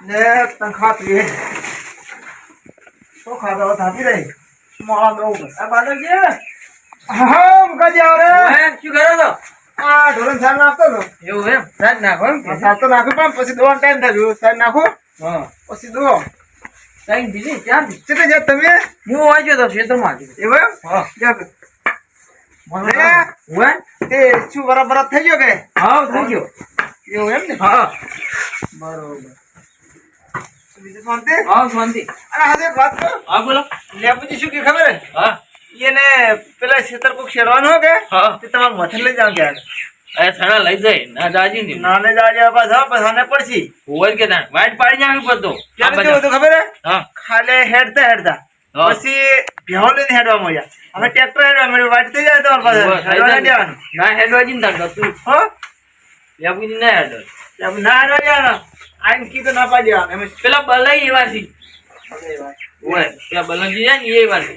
ને તનખા પીએ તો ખાધો? થાપી રહી? મોળા દઉં આ બાદલ કે હા મુકાજી આવ હે, શું કરો છો? આ ઢોરણ સાર નાખતો હતો. એવું એમ? સાજ નાખો સાર તો નાખું પણ પછી દોવાનો ટાઈમ થાય સાર નાખો. હા. પછી દો કઈ બીજી ક્યાંથી ચેટલે જાત તમે? હું વાંચ્યો તો ક્ષેત્રમાં જ. એવું એમ? હા. એમ? તે શું બરાબર બરાબર થઈ ગયો કે? હા થઈ ગયો. એવું એમ ને? હા. બરોબર. બીજું શાંતિ? હા શાંતિ. અરે આજે વાત કહું હા બોલો. લેપુજી શું કે ખબર? હે? હા એને પેલા ખેતર કોક શેરવાનો કે? હા. તે તમારે મથે લઈ જાવ ક્યાંક. અરે સણા લઈ જાય ના જાજી ને. નાને જાજે બસ હા બસ પડશી. હોય કે ના? વાઈટ પાડી નાખવી પડતો ક્યારે કેવું હતું ખબર હે? હા. ખાલે હેડતા હેડતા. પછી ભેહો લઈને હેડવા મળ્યા. હવે ટ્રેક્ટર હેડવા મળ્યું. વાટ થઈ જાય તમારી પાસે હેડવા ના દેવાનું. ના હેડવાજી ને તું હો? લેબુજી ના હેડો ના હેડવા દેવાનું. આઈને કીધું ના પાડી દેવા એમ પેલા બલાઈ એવા છે. જ. હોય પેલા બલનજી છે ને એ એવા છે.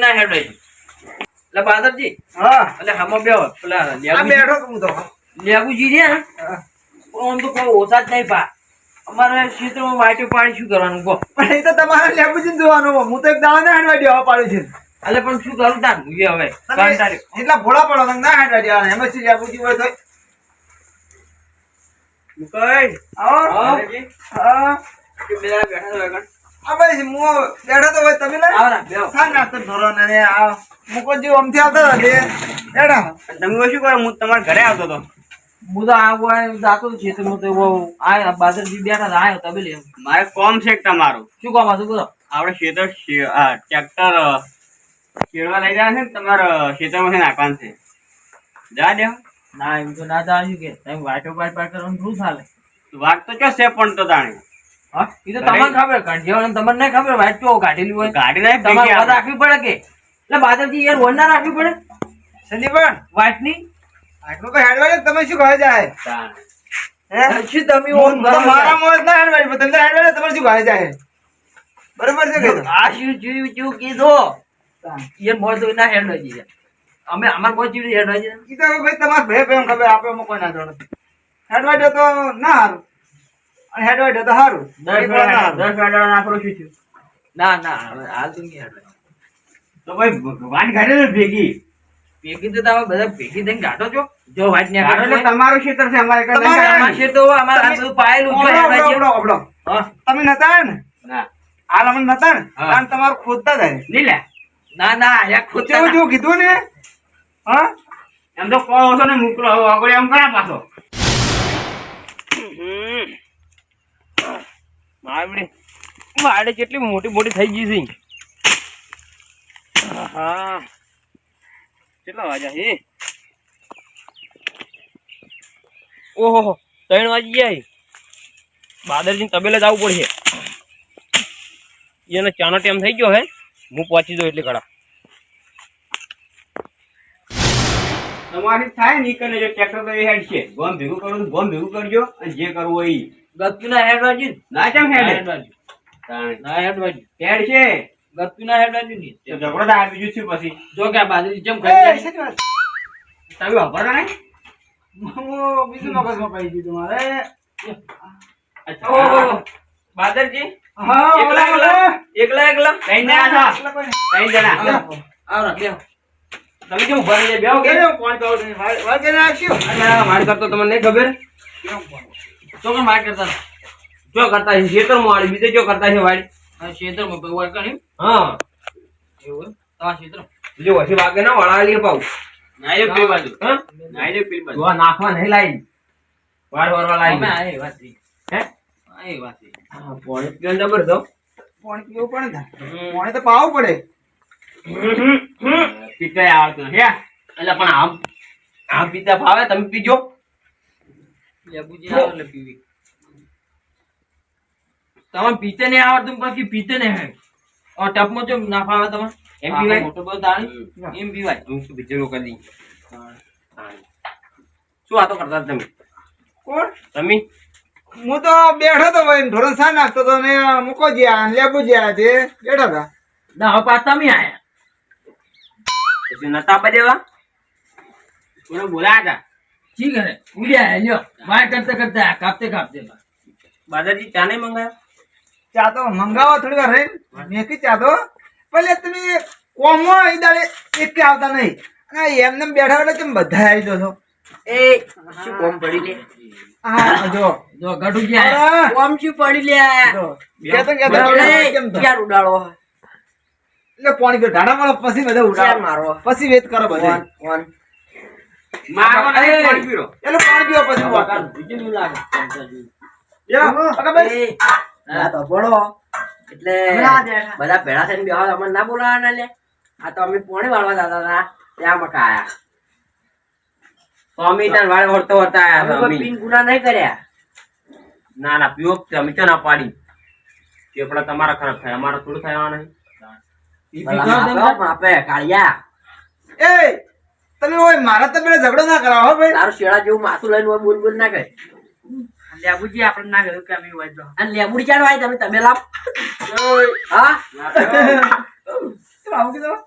ના હેડે એટલે બાદરજી હા. એટલે હમો બે પેલા આ બેઠો હું તો. લેબુજી ને? હા. આમ તો કોઈ ઓછા જ નહીં પા. અમારે ક્ષેત્રમાં વાટી પાણી શું કરવાનું કહો પણ એ તો તમારે લેબુજીને જોવાનું હું તો એક દાવાને હાંડવા હેડવા દેવા પાડું છું. એટલે પણ શું કરું તાર? હવે. એટલા ભોળા પડો ના હાંડવા દેવાના. એમાં શું લેબુજી હોય તો? મુકાઈ. આવો. હા. કે બેઠા છો આગળ? આ ભાઈ બેઠો તો તમે બેહો. સા આ આવતા હતા તમે શું કરો? હું તમારા ઘરે આવતો હતો. હું તો આવો આયો જાતો જ ક્ષેત્રમાં તો એવો બાદરજી બેઠા હતા એમ. મારે કોમ છે તમારું. શું કોમ હતું બોલો. આપણે ખેતર ટ્રેક્ટર ખેડવા લઈ જાય છે તમારા ખેતરમાંથી નાખવાનું છે જા દે. ના એમ તો ના દાણ્યું કે તમે વાટો પાર પાર કરવાનું શું ચાલે? વાત તો કે છે પણ તો તાણે? હા? એ તો તમને ખબર કાઢ્યો તમને નહીં ખબર વાટ કાઢેલી હોય? કાઢી નાખી તમારે રાખવી પડે કે? એટલે બાદરજી યાર વન ના રાખવી પડે? સંદીપન વાટની? આટલું તો હેડવા દે, તમે શું કહે જાય. શું તમે હું ઓમ તો કરો મારા મોં ના હેડવા દે, તમે શું કહે જાય? બરોબર છે કે આ શું જોયું જોયું કીધો? એ મોર તો ના હેડવા જઈએ અમે અમાર કોઈ ચીડી હેડવા જઈએ ઈ તો ભાઈ તમારે ભે ભાઈ ખબર આપે અમે કોઈ ના જોડે હેડવા દે તો ના હારું. અને હેડવા દે તો હારું. દસ. દસ વાગ્યાનો નાખડો શું થયું? ના ના હાલ તો નહીં હેડવા તો ભાઈ ભગવાન ઘરે ને ભેગી. ભેગી તો તમે બધા ભેગી થઈને ગાંઠો છો? જો વાત ને એટલે તમારું ક્ષેત્ર છે અમારે કઈ તમારે- ક્ષેત્ર અમાર આ બધું પાયેલું છે ઓબળો, હેડવા ઓબળો, જઈએ. ઓબળો, ઓબળો. હા. તમે નતા ને? ના. હાલ અમે નતા ને? કારણ તમારું ખોદતા જાય. નહીં લે. ના ના યા ખોદતા જેવું કીધું ને. હા? એમ તો કહો છો ને હવે આગળ એમ કરા પાછો? માવડી વાડે કેટલી મોટી મોટી થઈ ગઈ છે. હા કેટલા વાગ્યા હે ઓહો ત્રણ વાગી ગયા. બાદરજી તબેલે જ આવવું પડશે. એને ચાનો ટાઈમ થઈ ગયો હે. હું પહોંચી દઉં એટલે ઘડા તમારી થાય ને કરે જો ટ્રેક્ટર તો એ હેડ છે ગોમ ભેગું કરો ગોમ ભેગું કરજો અને જે કરવું એ ઈ. ના હેડ જઈએ. ના ચમ હેડ? હેડ હેડવા ના હેડ જઈએ. હેડ છે ગત્તુ ના. હેડ જઈએ ની ઝઘડો થાય બીજું શું પછી? જો કે બાજરી જેમ ખાઈ તમે વાપરતા નહીં બીજું મગજમાં પાઈ દીધું મારે અચ્છા. બાદરજી? હા એકલા એકલા? એકલા એકલા? કોઈ નહીં. કઈ જણા. આવો, બેહો. તમે કેમ ઊભા રહી? બેહો કે? કેમ ફોન કરો તમે? વા- વાગે ના આવશો? અલા, કરતો તમને નહીં ખબર તો પણ માર કરતા જો કરતા છે ખેતરમાં વાળી બીજે જો કરતા છે વાળી વાર કર્યું? હા એવું? તમારા ક્ષેત્રમાં? બીજો વસી વાગે ના વળાલી પાઉં નાઈ પેલી બાજુ. હા નાઈ પેલી બાજુ. નાખવા નહીં લાવી વાર વારવા અમે લાવી આ એ વાત. હે એ વાત હા પોણી પીવાનું જબર તો ફોન પીવો પડે તો પાવું પડે પીતા આવતું હે? એટલે પણ આમ આમ પીતા ભાવે તમે પીજો. લેબુજી આવે એટલે પીવી. તમારે પીતે નહીં આવડતું પછી પીતે નહીં હે ટપમાં જો ના ફાવે તમે એમ પીવાય? મોટો બધો દાણી? એમ પીવાય. હું શું બીજેલો કરી દઈ શું વાતો કરતા તમે? કોણ? તમે? હું તો બેઠો તો ભાઈ ધોરણ સા નાખતો તો ને મૂકો જ્યાં લેબુ જ્યાં છે બેઠા હતા. ના હવે પાછા તમે આયા. પછી નતા આપવા દેવા કોને બોલાયા હતા ઠીક હે ઉડ્યા લ્યો. વાર કરતે કરતે કાપતે કાપતે બાદરજી ચા નહીં મંગાયો? ચા તો મંગાવો થોડી વાર રહી. મેકી ચા તો પેલે તમે કોમો ઈ દાડે એક કે આવતા નહીં. અને એમને બેઠા બેઠા કેમ બધા આવી જશો એ શું કોમ પડી લે? હા જો. જો ગઢુજી કોમ શું પડી લે? એટલે કેમ તો? ઉડાડો? એટલે પાણી પીઓ ઢાડા મારો પછી બધા ક્યાં મારો પછી વેત કરો બધા. નહીં, પાણી પીરો. એટલે પાણી પીવો પછી. બીજું લાગે. તો ભણો. એટલે બધા ભેળા થઈને બેહો અમને ના બોલાવાના લે. આ તો અમે પોણી વાળવા જતા હતા. ત્યાં મકા આયા સ્વામી તાન વાળે વળતો હતા. અમે. પીન ગુના નહીં કર્યા. ના ના પીવો છે, અમે ચા ના પાડી. ફેફડા તમારા ખરાબ થાય. અમારા થોડું થયા નહીં ભલા માપે હો, માપે કાળિયા એ તમે ઓય મારા તો પેલા ઝઘડો ના કરાવો ભાઈ તારું શેડા જેવું માથું લઈને ઓય બોલ બોલ ના કરે લેબુજી આપણે ના કહ્યું કે અમે વાંચો અને લેબુડી ચાડવા આવી તમે તમે લાવ હા આવું કીધું?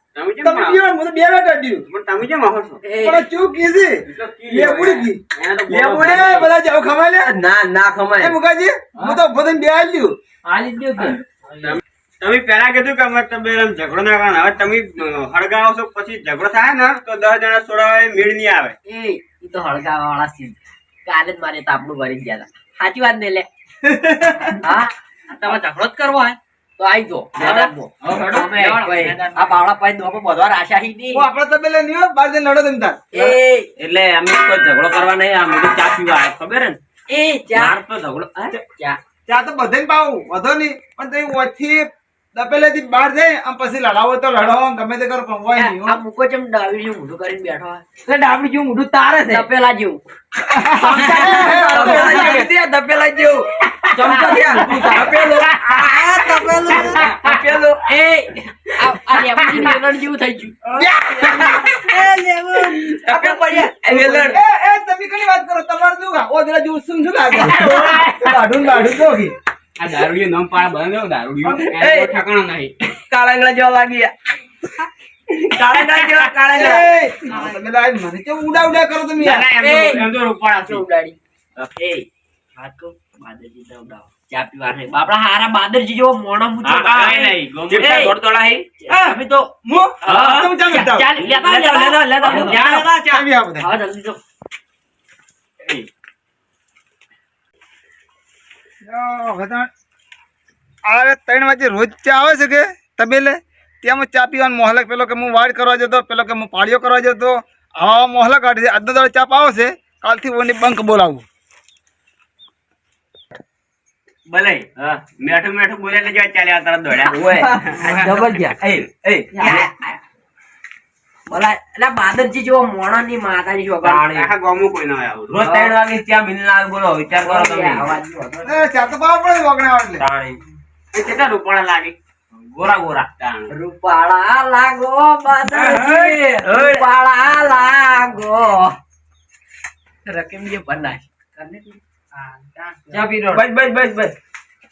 બે. પણ તમે કેમ આવો છો? પણ ચૂક કીધી. એટલે કી લેવા લેબુડી કી. એને તો બોલો લેબુડી બધા જાવ ખમાય લે. ના ના એ ખમાય મુકાજી, હું તો ઊભો બે આલ્યું. જ કે તમે- તમે પેલા કીધું કે અમારે તમે એમ ઝઘડો ના કરવાનો. હવે તમે હળગાવો છો પછી ઝઘડો થાય ને તો દસ જણા છોડાવે મેળ નહીં આવે. એ તો હળગાવા વાળા સીન કાલે જ મારે તાપણું ભરી ગયા હતા સાચી વાત ને લે? હા? તમે ઝઘડો જ કરવો હોય તો આઈ જો. અમે. આ બાવળા પાઈ દોકો બધવા રાશા હી ની હું આપણા તો પેલા નહીં હો, બહાર લડો તમે તાર. એ. એટલે અમે કોઈ ઝઘડો કરવા નહીં આ તો ચા પીવા આયા ખબર હે ને? એ ચા. માર તો ઝઘડો? ચા. ચા તો બધે પાવું વધો નહીં. પણ તમે ઓછી દપેલેથી બહાર જાય આમ પછી લડાવો તો લડાવો ગમે તે કરો પણ હોય નહીં આ મુકો ચમ ડાવી જેવું મોઢું કરીને બેઠો. હોય. એટલે ડાબડી જેવું મોઢું તારે છે. તપેલા જેવું. તપેલા જેવું. ત્યાં તપેલા જેવું. ચમચો ત્યાં તપેલું આ તપેલું તપેલું એ આ આ લેબુજીનું જેવું થઈ ગયું. એ લેબુ તપેલ પડ્યા. એ એ એ તમે કઈ વાત કરો? તમારે શું ઓદરા જેવું શું શું લાગે? દાઢું ને દાઢું જો કી. આ દારૂડિયો નમ પાડે બંધ દારૂડિયો કોઈ ઠેકાણો નહીં કાળાંગળા જેવા લાગી કાળાંગળા જેવા કાળાંગળા તમે લાય મને કેમ ઉડા ઉડા કરો તમે ના, યાર? ના, એમ તો- રૂપાળા છે. ઉડાડી એ કહું બાદરજી તો ઉડાવો ચા પીવા નહીં બાપડા હારા બાદરજી જેવો મોણો હા, હા, નહીં, ગમે એ. દોડતોડા હે હા. તમે તો હું? તમે ચા પીતા હો. ચાલ લેતા લેતા, લેતા, લેતા, લેતા. લેતા. ચા પી આવો બધા. હા જલ્દી તો યો, બધા આ ત્રણ વાગે રોજ ચા આવે છે કે? તબેલે ત્યાંમાં ચા પીવાનો મોહલક પેલો કે હું વાડ કરવા જતો પેલો કે હું પાળીઓ કરવા જતો. આવા મોહલક કાઢે છે આજનો દાડો ચા પાવો છે કાલથી ઓની બંક બોલાવું. ભલે મેઠું મેઠું બોલે ચાલ્યા તરત દોડ્યા. જબરજસ્ત એ એ. બોલા એટલે બાદરજી જેવો મોણો ની માતાજી છો આખા ગામમાં કોઈ ના હોય રોજ ત્રણ વાગે ચા મિલના બોલો વિચાર કરો તમે. ચા તો. પાવા પડે વગણા એટલે. પ્રાણી એ કેટલા રૂપાળા લાગે? ગોરા ગોરા. રૂપાળા લાગો બાદરજી રૂપાળા લાગો. રકમ જે બનાય. ચા પીરો બસ બસ બસ બસ.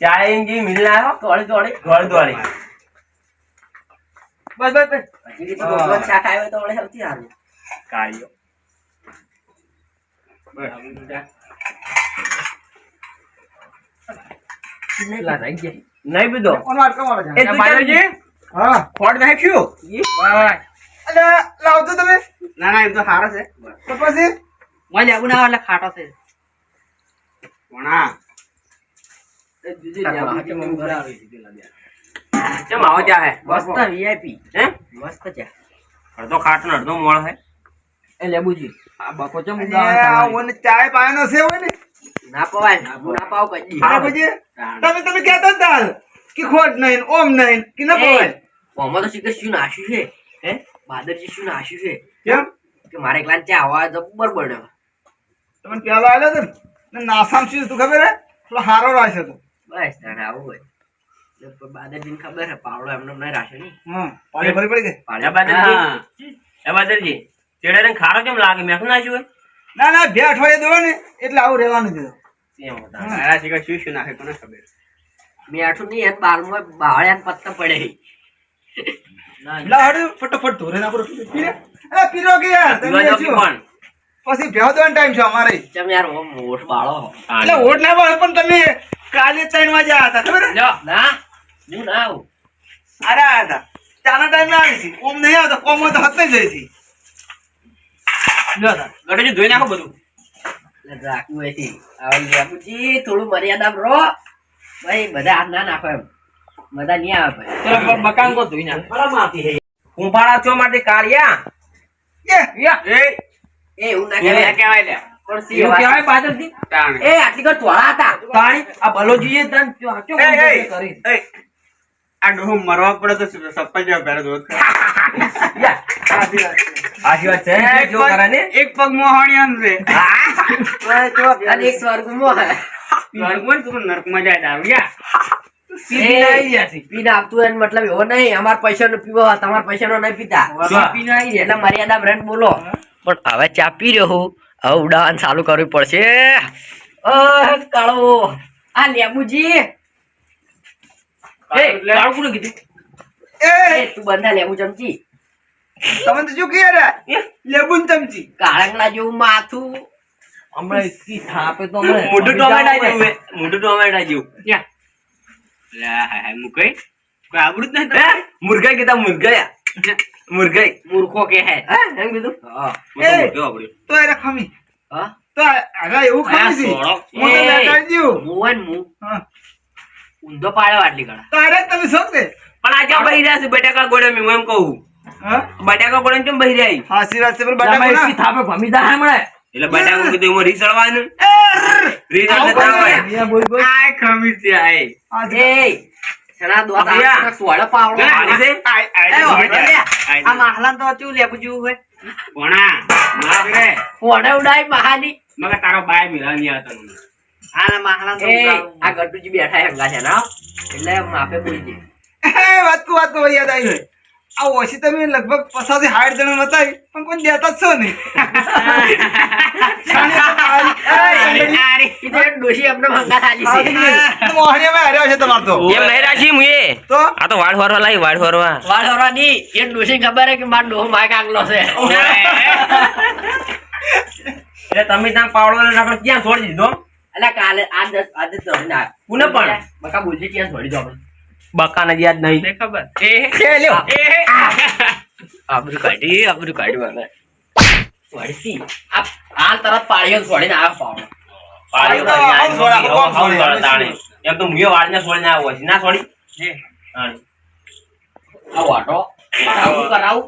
ચા એમ જે મિલના આવ્યો તોડી તોડી ગોળ દોડી. બસ બસ બસ. પછી તો ભગવાન તો વળે સૌથી સારું નહીં? એ તું? હા. ખોટ નાખ્યું? એટલે લાવજો તમે. ના ના એમ તો સારા છે. તો પછી? ના એટલે ખાટો છે. ચમ આવો ચા હે? મસ્ત વીઆઈપી હે? મસ્ત ચા અડધો ખાટ ને અડધો મોળ હે. એ લેબુજી આ બકો ચમ ઓને ચાય પાયાનો છે હોય ને. ના પવાય હું ના પાવ કદી હા પછી? તમે તમે કહેતા હતા કે ખોટ નહીં ઓમ નહીં કે ન પવાય. ઓમાં તો શીખે શું નાશ્યું છે હે? બાદરજી શું નાશ્યું છે. કેમ? કે મારે એકલા ચા આવા જબ્બર બન્યો તમને પેલો આવેલો હતો ને? ને નાસામ શું તું ખબર હે? થોડો હારો રાખ્યો હતો બસ તારે આવું હોય. એટલે ખબર હે પાવડો એમને નહીં રાખ્યો નહીં. પાણી ભરી પડી ગઈ? એ બાદરજી. એ બાદરજી ચેડે ખારો કેમ લાગે? મેં નાખ્યું હોય ના ના બે અઠવાડિયે દો ને એટલે આવું રહેવાનું છે. એમ હતા. શીખર શું શું નાખે કોને ખબર? મેઠું નહીં એમ બારમાં બાવળિયા પત્તા પડે. લા ફટાફટ ધોરે નાખો પીરે. અરે પીરો કે યાર તમે શું? પછી ભેવ દેવાનો ટાઈમ છે અમારે. તમે યાર બાળો એટલે ઓટ ના પણ તમે કાલે ત્રણ વાગ્યા હતા ખબર ના. હું ના આવું અરે આવ્યા હતા ચાના ટાઈમે આવી છે કોમ નહીં આવતો કોમ તો હતે જઈ છે. લ્યો ધોઈ નાખો બધું. રાખવું એથી. હવે લેબુજી થોડું મર્યાદા રો ભાઈ બધા હાથ ના નાખો એમ. બધા નહીં આવે ભાઈ. ધોઈ નાખ. છો માટે કાળિયા? એ. એ એ. એવું ના કહેવાય. કહેવાય લ્યા. પણ સી કહેવાય પાછળથી? એ આટલી હતા. આ ભલોજીએ તને કરી. આ ડોહો મરવા પડે તો સપ્પા જેવા પહેરે. છે. એક જો પગ- એક પગ મોહાણી આમ છે. અને એક સ્વર્ગમાં સ્વર્ગમાં ને તું નરકમાં જાય દારૂ યા સીધી આવી ગયા છે. પીને આપતું એનો મતલબ એવો નહીં. અમાર પૈસા નો પીવો તમારા પૈસા નો નહીં પીતા. પીને આવી એટલે મર્યાદા બ્રેન્ડ બોલો. પણ હવે ચા પી રહ્યો હું. હવે ઉડાવવાનું ચાલુ કરવું પડશે. કાળો. આ લેબુજી. એ, કીધું? તું બંધા લેબુ ચમચી તમે તો શું કહે રે લેબુ ચમચી કાળંગના જેવું માથું હમણાં ઈ થાપે તો હમણાં મોઢું બીજા ટોમેટા હોય. જેવું હે. ટોમેટા જેવું યા. લે, હાય, હાય, મુકઈ કોઈ આબરૂ જ નહીં મુરગાઈ કીધા મુરગાઈ મુરગાઈ મૂર્ખો કે હે હે? એમ કીધું હા. તો એને ખમી હા? તો હવે એવું ખમી છે. હું તો ને મું, હા. ઊંધો પાડ્યો આટલી ઘણા તારે તમે શું છે પણ આજે બહી રહ્યા છે બટાકા ગોળે મેં એમ કહું. હા? બટાકા ગોળે કેમ બહી રહ્યા હાસી વાત છે પણ બટાકો થાપે ભમી જાય હમણાં. એટલે બટાકા કીધું એમાં રીસળવાનું. રીસળ નતા હોય અહીંયા બોલ બોલ. આય ખમી છે આય. એ. છેના દોત આ સોળે પાવડો છે? એ, આ માહલાન તો લેબુ હોય. ઉડાય મહાની મગર તારો બાય મિલાની. આના માહલાન આ ગટુજી બેઠા હે છે ના એટલે માપે બોલી દે વાત વાત કો યાદ આવી આ ઓછી તમે લગભગ પચાસથી સાઠ જણા બતાવી પણ કોઈ દેતા જ છો નહીં આરે. ઈ તો એક ડોશી અમને હંગા થાલી છે. મોહણીયામાં હાર્યો છે તમારે તો. એમ નહીં રાખી હું એ. તો? આ તો વાળ ફરવા લાવી વાળ ફરવા વાળ હરવાની એક ડોશી ખબર હે કે મારો ડોહો માય કાંગલો છે. એટલે તમે ત્યાં પાવડો ક્યાં છોડી દીધો. એટલે કાલે આજ દસ આજે ચડી ના કોને પણ? બકા બોલજી ત્યાં છોડી દો આપણે. બકાને યાદ નહીં. ખબર. એ, એ લ્યો. એ, આબરૂ કાઢી આબરૂ કાઢી મને. છોડી આ હાલ તરત પાળીઓ છોડીને આવ્યો પાવડો પાળીઓ છોડા, આમ છોડી, તાણે. એમ તો મુએ વાળને છોડીને આવ્યો છે ના છોડી તાણે. આ વાટો. હગું કરાવું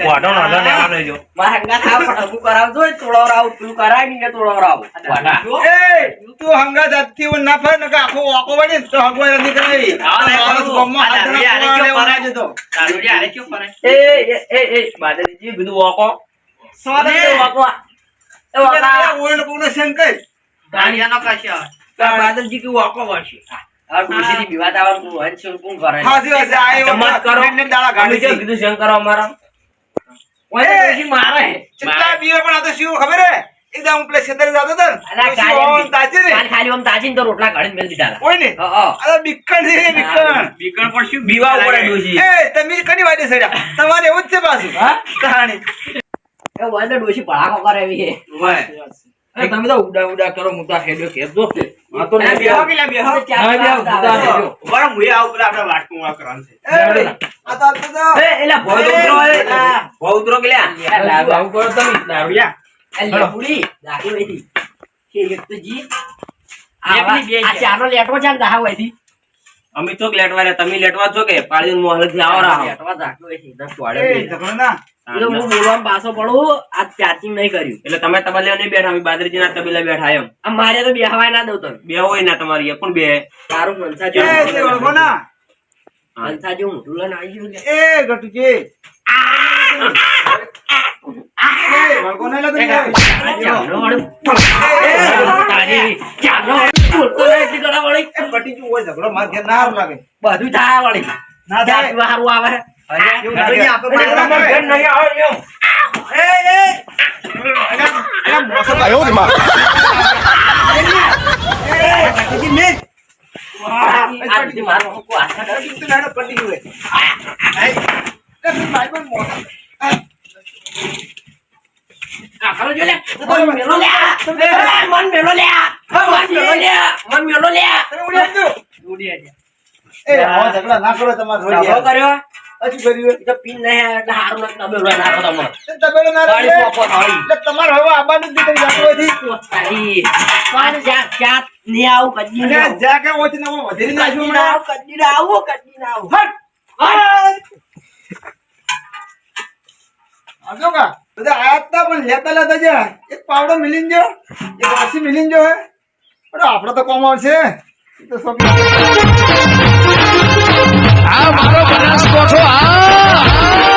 વાઢો નાનો લેવાનો જો. મારા હંગા થાવ પણ હગું કરાવજો એ કરાવી ને. તું હંગા જાતથી હું ના ફરે આખો વળે. હા, હાથ આરે? એ એ એ બધું એ ઓળણ બોળણ શંકર. બાદલજી કેવું વાકો ડોશીની વિવાદ આવવાનું હોય છે કોણ કરે હાચી વાત છે. આ એવો ચમત્કાર કરો. દાડા અમે ગાંડી કેમ છે. કીધું શંકર અમારા ઓય મારે હે બીવે પણ આ તો શું ખબર હે એકદમ હું પેલા છેતરી જતો હતો ને. અલા તો શું આમ તાચી ને? કાલ ખાલી આમ તાચીને તો રોટલા ઘડીને મેલ દીધા. ને હા, હા. બીકણ છે ને, બીકણ. બીકણ શું બીવા પડે ડોશી એ તમે કની વાટે સડ્યા તમારે એવું જ છે પાછું કહાણી. એ હોય ડોશી પડાકો કરે એવી છે. હોય. એ તમે તો ઉડા ઉડા કરો હું તો આ હેડ્યો જો. આ તો બેહો. કે બેહો. આવે. પેલા આપણે વાટકું આ કરવાનું છે. આ તો તો. એ એલા ભોય ઉતરો એ ભોય ઉતરો કે લ્યા લાવ. કરો તમે. દારૂડિયા. આ લેબુડી, દાઢી વહીથી. કે એક તો જી. આ લેટવો દાહા. અમે રે તમે લેટવા છો કે પાળી મોહલથી આવો રહો લેટવા દાખલો. દસ એ, વાળે ઝઘડો ના. એટલે હું બોલવામાં પાછો પડું આ ચાર્જિંગ નહીં કર્યું. એટલે તમે તબેલા નહીં બેઠા અમે બાદરીજી ના તબેલા બેઠા એમ. આ મારે તો બેહવાય ના દઉં તમે બે હોય ના તમારી એ પણ બે. તારું મનસાજી મનસાજી હું. ના. લઈને આવી ગયું એ, ગટુજી. બધું થાય વાળી. ના. જાતમાં હારું આવે. મન મેલો લે. એ, મન મેલો લે. મન મેલો લે. મન મેલો લે. એ ઝઘડા ના કરો તમારે રોજ. કર્યો આ કર્યું તો પીન નહીં એટલે હારું નથી તમે રોય નાખો તમે ના ગાડી રહે. પોપો થાળી. એટલે તમારે હવે આવવાનું જ જાતો હોયથી. તારી. આ ચા- ચા આવું, કદી નહીં અને કે હોય ત્યાં વધેરી નાખ્યું કદી ના આવું, કદી ના આવું, કદી ના આવું. હટ! હટ! કા બધા આયા પણ લેતા લેતા જા એક પાવડો મિલીન જો એક વાસી મિલીન જો હે પણ આપણો તો કોમ આવશે તો શોખ આ મારો બનાસ કોઠો આ.